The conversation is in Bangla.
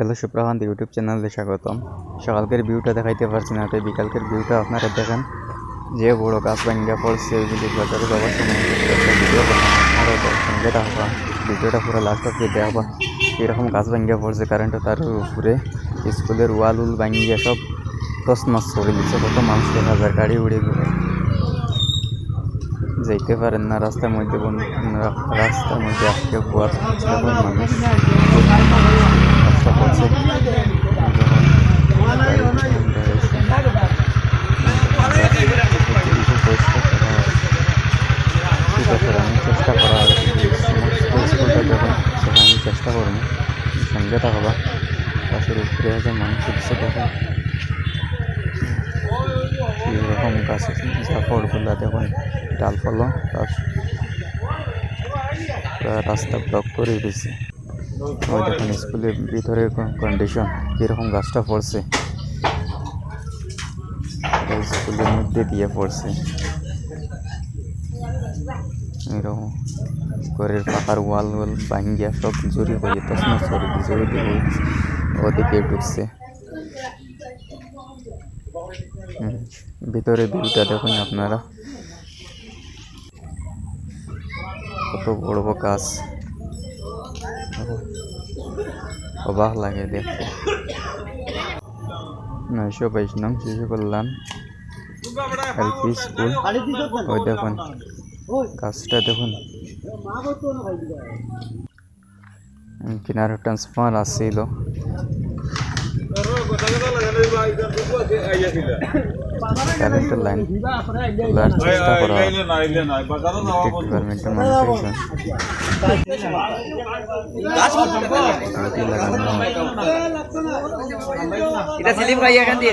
হ্যালো সুপ্রভান্ত ইউটিউব চ্যানেলে স্বাগতম। সকালকের ভিউটা দেখাইতে পারছি না, তাই বিকালকের ভিউটা আপনারা দেখেন। যে বড় গাছ ভাঙ্গা পড়ছে ভিডিও ভিডিওটা পুরো লাস্ট অব্দি দেখবা এরকম গাছ ভাঙ্গা পড়ছে কারেন্টও তার উপরে, স্কুলের ওয়াল উল ভাঙ্গিয়ে সব তস নস করে দিচ্ছে। কত মানুষ দেখা যায়, গাড়ি উড়ে গেলে যাইতে পারেন না, রাস্তার মধ্যে রাস্তার মধ্যে পড়ার মানুষ। আছে। চেষ্টা করা আমি চেষ্টা করব সঙ্গে থাকবা পাশের উপরে আছে মানুষ দিচ্ছে দেখো এরকম গাছ জাফরগুলা দেখুন ডালপালা গাছ রাস্তা ব্লক করে দিয়েছে। ওই দেখুন স্কুলের ভিতরে কন্ডিশন কীরকম গাছটা পড়ছে। স্কুলের মধ্যে দিয়ে পড়ছে। এরকম ঘরের পাকার ওয়াল ওয়াল ভাঙ্গিয়া সব জড়ি হয়ে তসমস করে দিয়েছে ওইদিকে ওদিকে ঢুকছে। ভিতরে ভিউটা দেখুন আপনারা। কত বড় বড় গাছ। অবাক লাগে দেখতে। নয়শো বাইশ নং শিশু কল্যাণ এলপি স্কুল। ওই দেখুন গাছটা দেখুন। কিনারে ট্রান্সফার আসছিল। কারেন্টের লাইন তোলার চেষ্টা করা। ইলেকট্রিক ডিপার্টমেন্টের মানুষ একজন লাগানো হয়। এটা স্লিপ খাইয়া এখান দিয়ে